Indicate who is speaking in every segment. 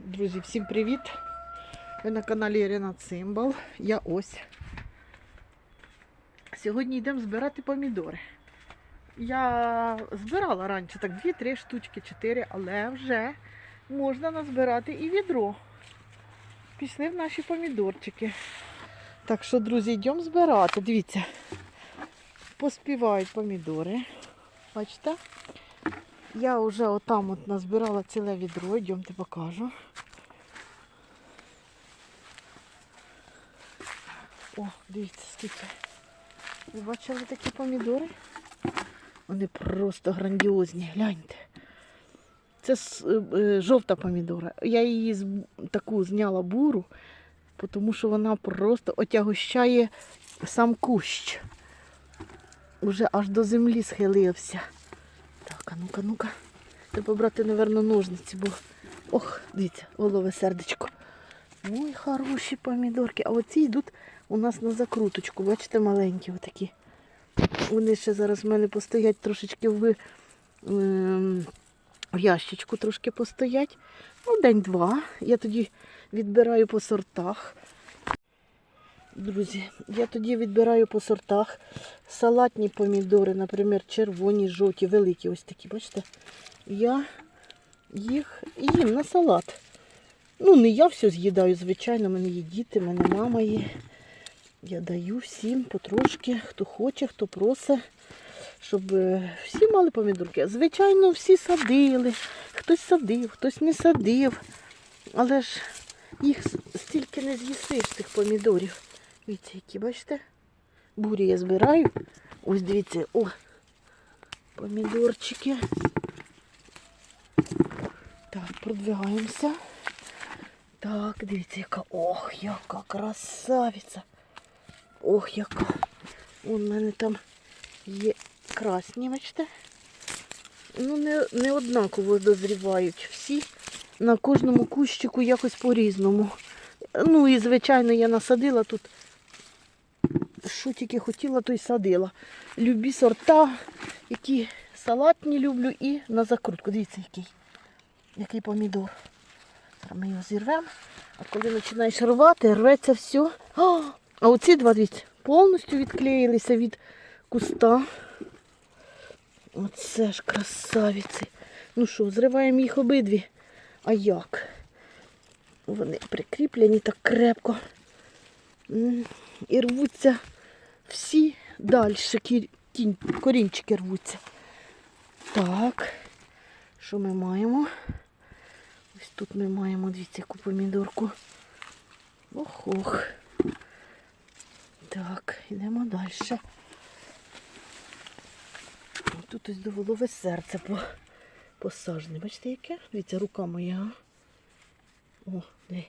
Speaker 1: Друзі, всім привіт! Ви на каналі Ірина Цимбал. Я ось. Сьогодні йдемо збирати помідори. Я збирала раніше так 2-3 штучки, 4, але вже можна назбирати і відро. Пішли в наші помідорчики. Так що, друзі, йдемо збирати. Дивіться, поспівають помідори. Бачите? Я вже отам от назбирала ціле відро, йдемте покажу. О, дивіться, скільки. Ви бачили такі помідори? Вони просто грандіозні, гляньте. Це е, е, жовта помідора. Я її таку зняла буру, тому що вона просто отягощає сам кущ. Уже аж до землі схилився. Так, а ну-ка, ну-ка. Треба брати, напевно, ножниці, бо. Ох, дивіться, голове сердечко. Ой, хороші помідорки. А оці йдуть у нас на закруточку. Бачите, маленькі отакі. Вони ще зараз в мене постоять трошечки в, ем, в ящичку трошки постоять. Ну, день-два. Я тоді відбираю по сортах. Друзі, я тоді відбираю по сортах салатні помідори, наприклад, червоні, жовті, великі, ось такі, бачите? Я їх їм на салат. Ну, не я все з'їдаю, звичайно, в мене є діти, в мене мама є. Я даю всім потрошки, хто хоче, хто просить, щоб е, всі мали помідорки. Звичайно, всі садили. Хтось садив, хтось не садив. Але ж їх стільки не з'їсиш, цих помідорів. Дивіться, які, бачите? Бурі я збираю. Ось дивіться, о, помідорчики. Так, продвигаємося. Так, дивіться, яка. Ох, яка красавиця. Ох, яка. В мене там є красні, бачите? Ну, не, не однаково дозрівають всі. На кожному кущику якось по-різному. Ну і, звичайно, я насадила тут. Що тільки хотіла, то й садила. Любі сорта, які салатні люблю і на закрутку. Дивіться, який, який помідор. Зараз ми його зірвемо. А коли починаєш рвати, рветься все. А, а оці два дивіться, повністю відклеїлися від куста. Оце ж красавиці. Ну що, зриваємо їх обидві. А як? Вони прикріплені так крепко. І рвуться всі далі. Кінь- Корінчики рвуться. Так. Що ми маємо? Ось тут ми маємо, дивіться, яку помідорку. Ох-ох. Так, йдемо далі. Тут ось до голови серце посажене. Бачите, яке? Дивіться, рука моя. О, де.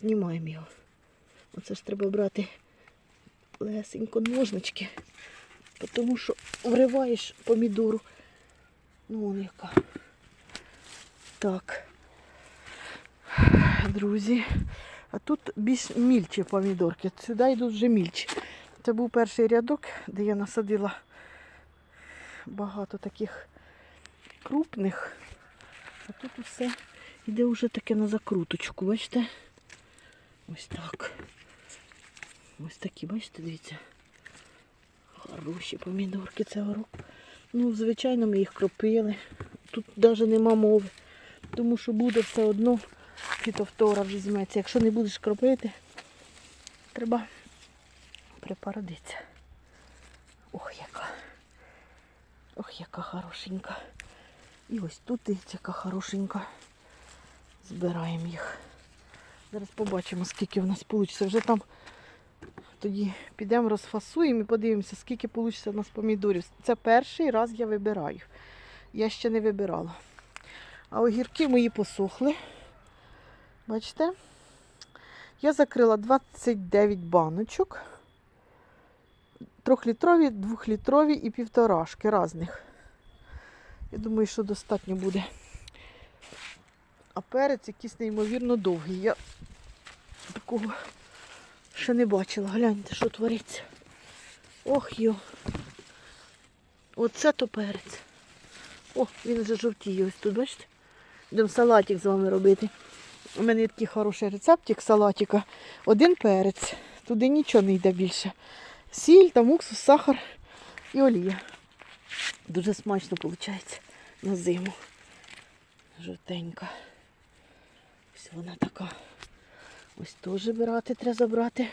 Speaker 1: Знімаємо його. Оце ж треба брати лесенько ножнички, тому що вриваєш помідору. Ну, вон яка. Так. Друзі. А тут більш мільчі помідорки. Сюди йдуть вже мільчі. Це був перший рядок, де я насадила багато таких крупних. А тут усе йде вже таке на закруточку, бачите? Ось так. Ось такі, бачите, дивіться. Хороші помідорки цього року. Ну, звичайно, ми їх кропили. Тут навіть нема мови. Тому що буде все одно фітофтора візьметься. Якщо не будеш кропити, треба припородитися. Ох, яка. Ох, яка хорошенька. І ось тут дивіться, яка хорошенька. Збираємо їх. Зараз побачимо, скільки в нас вийде. Вже там тоді підемо розфасуємо і подивимося, скільки вийде у нас помідорів. Це перший раз я вибираю. Я ще не вибирала. А огірки мої посохли. Бачите? Я закрила 29 баночок. Трьохлітрові, двохлітрові і півторашки різних. Я думаю, що достатньо буде. А перець якийсь неймовірно довгий. Я такого ще не бачила. Гляньте, що твориться. Ох йо. Оце то перець. О, він вже жовтіє ось тут, бачите? Будемо салатик з вами робити. У мене є такий хороший рецептик салатика. Один перець. Туди нічого не йде більше. Сіль, там уксус, сахар і олія. Дуже смачно виходить на зиму. Жовтенька. Ось вона така. Ось теж брати, треба забрати.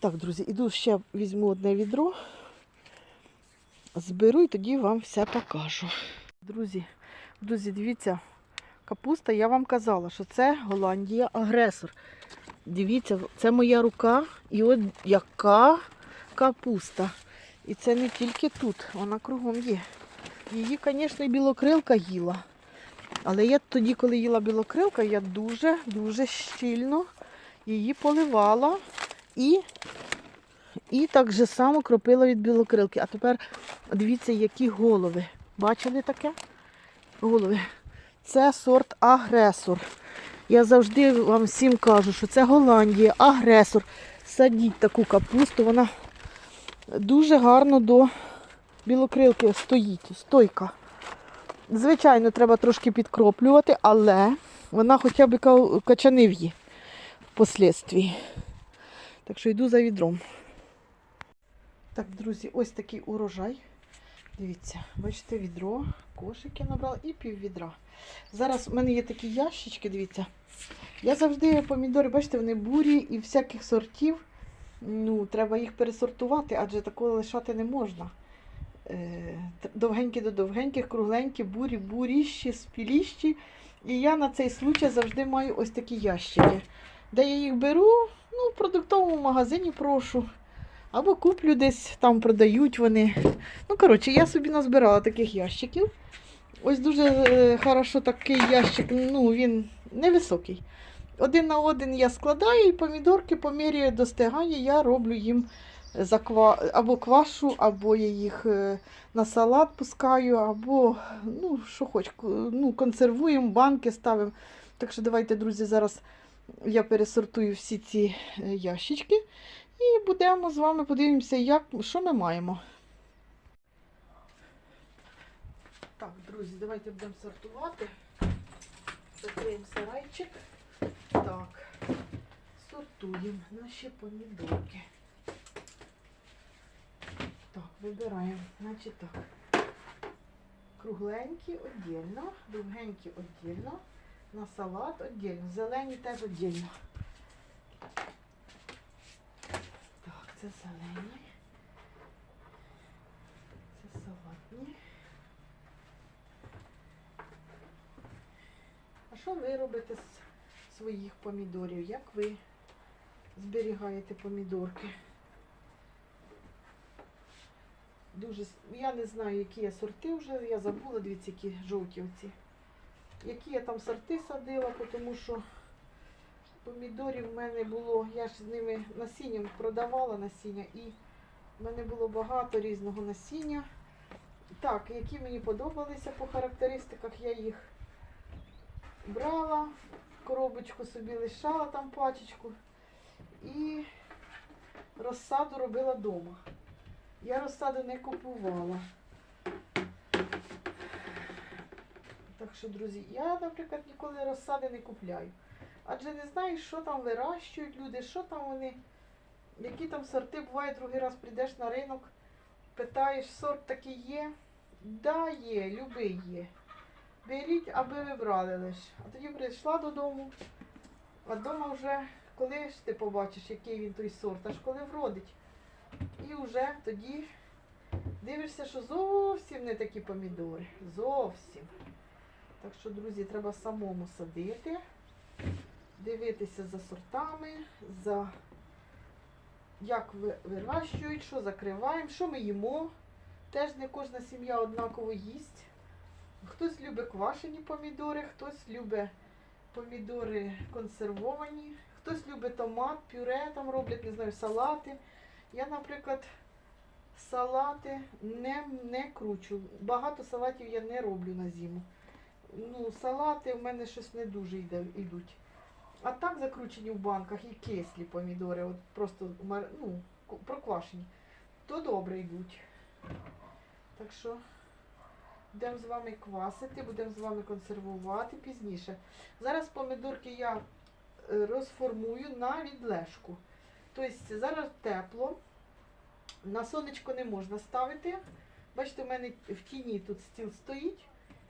Speaker 1: Так, друзі, іду ще візьму одне відро, зберу і тоді вам все покажу. Друзі, друзі, дивіться, капуста, я вам казала, що це Голландія агресор. Дивіться, це моя рука, і от яка капуста. І це не тільки тут, вона кругом є. Її, звісно, і білокрилка їла. Але я тоді, коли їла білокрилка, я дуже-дуже щільно її поливала і, і так же само кропила від білокрилки. А тепер дивіться, які голови. Бачили таке? Голови. Це сорт агресор. Я завжди вам всім кажу, що це Голландія, агресор. Садіть таку капусту, вона дуже гарно до білокрилки стоїть, стойка. Звичайно, треба трошки підкроплювати, але вона хоча б ка- качани в'є впоследствії. Так що йду за відром. Так, друзі, ось такий урожай. Дивіться, бачите, відро, кошики набрала і пів відра. Зараз в мене є такі ящички, дивіться. Я завжди помідори, бачите, вони бурі і всяких сортів. Ну, треба їх пересортувати, адже такого лишати не можна. Е, довгенькі до довгеньких, кругленькі, бурі, буріщі, спіліщі. І я на цей случай завжди маю ось такі ящики. Де я їх беру, ну, в продуктовому магазині прошу. Або куплю десь, там продають вони. Ну, коротше, я собі назбирала таких ящиків. Ось дуже е, хорошо такий ящик, ну, він невисокий. Один на один я складаю і помідорки по мірі достигання я роблю їм. Або квашу, або я їх е, на салат пускаю, або ну, що хоч, ну, консервуємо, банки ставимо. Так що давайте, друзі, зараз я пересортую всі ці е, ящички і будемо з вами подивимося, як, що ми маємо. Так, друзі, давайте будемо сортувати. Закриємо сарайчик. Так, сортуємо наші помідорки. Так, вибираємо. Значить так. Кругленькі віддільно, довгенькі віддільно, на салат віддільно, зелені теж віддільно. Так, це зелені. Це салатні. А що ви робите з своїх помідорів? Як ви зберігаєте помідорки? Дуже, я не знаю, які я сорти вже, я забула, дивіться, які жовті оці. Які я там сорти садила, тому що помідорів в мене було, я ж з ними насінням продавала насіння і в мене було багато різного насіння. Так, які мені подобалися по характеристиках, я їх брала, коробочку собі лишала там пачечку і розсаду робила вдома. Я розсаду не купувала. Так що, друзі, я, наприклад, ніколи розсади не купляю. Адже не знаю, що там вирощують люди, що там вони, які там сорти буває, другий раз прийдеш на ринок, питаєш, сорт такий є. Да, є, любий є. Беріть, аби ви брали лиш. А тоді прийшла додому, а вдома вже, коли ж ти побачиш, який він той сорт, аж коли вродить. І вже тоді дивишся, що зовсім не такі помідори. Зовсім. Так що, друзі, треба самому садити, дивитися за сортами, за як вирощують, що закриваємо, що ми їмо. Теж не кожна сім'я однаково їсть. Хтось любить квашені помідори, хтось любить помідори консервовані, хтось любить томат, пюре там роблять, не знаю, салати. Я, наприклад, салати не, не кручу. Багато салатів я не роблю на зиму. Ну, салати в мене щось не дуже йдуть. А так закручені в банках і кислі помідори, от просто ну, проквашені, то добре йдуть. Так що Будемо з вами квасити, будемо з вами консервувати пізніше. Зараз помідорки я е, розформую на відлежку. Тобто зараз тепло, на сонечко не можна ставити. Бачите, у мене в тіні тут стіл стоїть.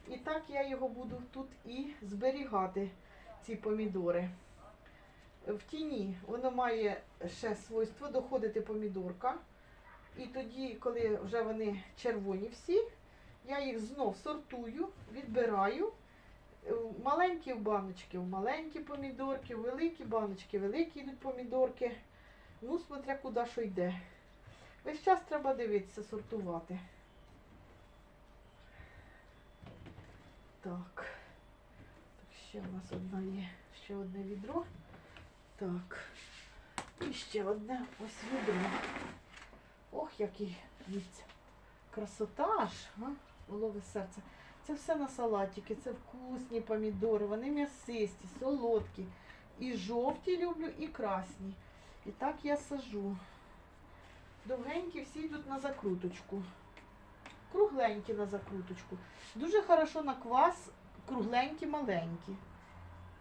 Speaker 1: І так я його буду тут і зберігати, ці помідори. В тіні воно має ще свойство доходити помідорка. І тоді, коли вже вони червоні всі, я їх знов сортую, відбираю. Е, Маленькі в баночки, в маленькі помідорки, в великі баночки, великі йдуть помідорки. Ну, смотря куди що йде. Весь час треба дивитися, сортувати. Так. Ще у нас одна є, ще одне відро. Так. І ще одне ось відро. Ох, який дивіться. Красота аж, а? Волове серце. Це все на салатики, це вкусні помідори, вони м'ясисті, солодкі. І жовті люблю, і красні. І так я сажу. Довгенькі всі йдуть на закруточку. Кругленькі на закруточку. Дуже хорошо на квас кругленькі, маленькі.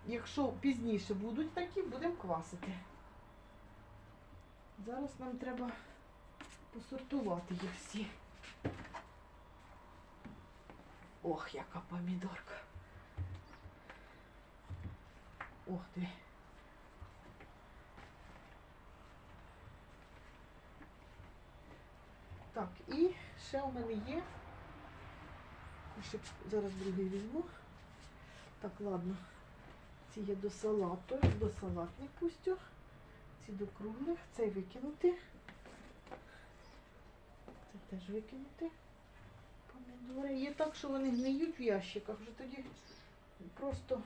Speaker 1: Якщо пізніше будуть такі, будемо квасити. Зараз нам треба посортувати їх всі. Ох, яка помідорка. Ох ти. Так, і ще у мене є. Ще зараз другий візьму. Так, ладно. Ці є до салату, до салатних пустю. Ці до круглих. Цей викинути. Це теж викинути. Помідори. Є так, що вони гниють в ящиках. Вже тоді просто.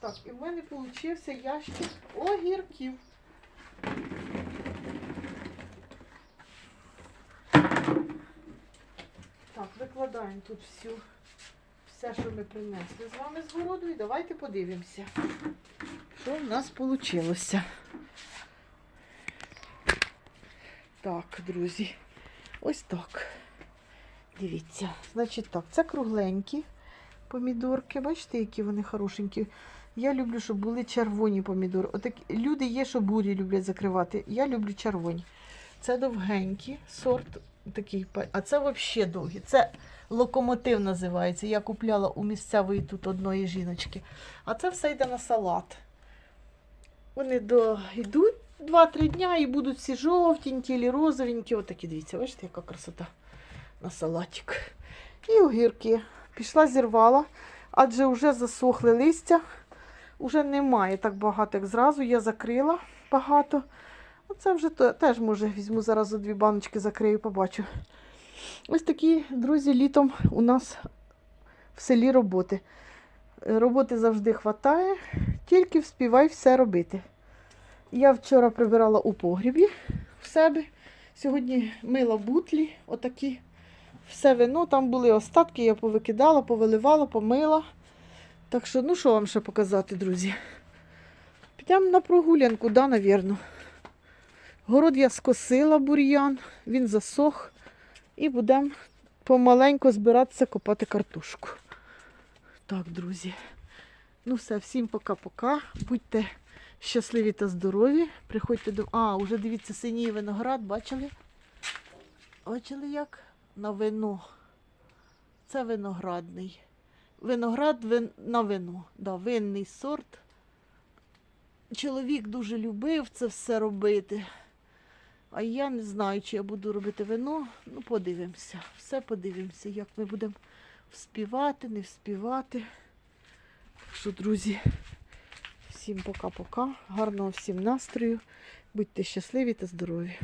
Speaker 1: Так, і в мене получився ящик огірків. Так, викладаємо тут всю, все, що ми принесли з вами з городу. І давайте подивимося, що в нас вийшло. Так, друзі, ось так. Дивіться, значить так, це кругленькі помідорки. Бачите, які вони хорошенькі. Я люблю, щоб були червоні помідори. Отакі люди є, що бурі люблять закривати. Я люблю червоні. Це довгенький сорт, такий, а це взагалі довгі. Це локомотив називається. Я купляла у місцевої тут одної жіночки. А це все йде на салат. Вони до... йдуть 2-3 дня і будуть всі жовтенькі, і розовенькі. Отакі, дивіться, бачите, яка красота на салатик. І огірки. Пішла, зірвала, адже вже засохли листя. Уже немає так багато, як зразу. Я закрила багато. Оце вже теж, може, візьму зараз за дві баночки, закрию, побачу. Ось такі, друзі, літом у нас в селі роботи. Роботи завжди вистачає, тільки вспівай все робити. Я вчора прибирала у погрібі в себе. Сьогодні мила бутлі, отакі. Все вино, там були остатки, я повикидала, повиливала, помила. Так що, ну що вам ще показати, друзі? Підемо на прогулянку, да, навірно. Город я скосила бур'ян, він засох. І будемо помаленьку збиратися копати картошку. Так, друзі. Ну все, всім пока-пока. Будьте щасливі та здорові. Приходьте до. А, вже дивіться, синій виноград, бачили? Бачили як? На вино. Це виноградний. Виноград вин... на вино. Да, винний сорт. Чоловік дуже любив це все робити. А я не знаю, чи я буду робити вино. Ну, подивимося. Все подивимося, як ми будемо вспівати, не вспівати. Так що, друзі, всім пока-пока. Гарного всім настрою. Будьте щасливі та здорові.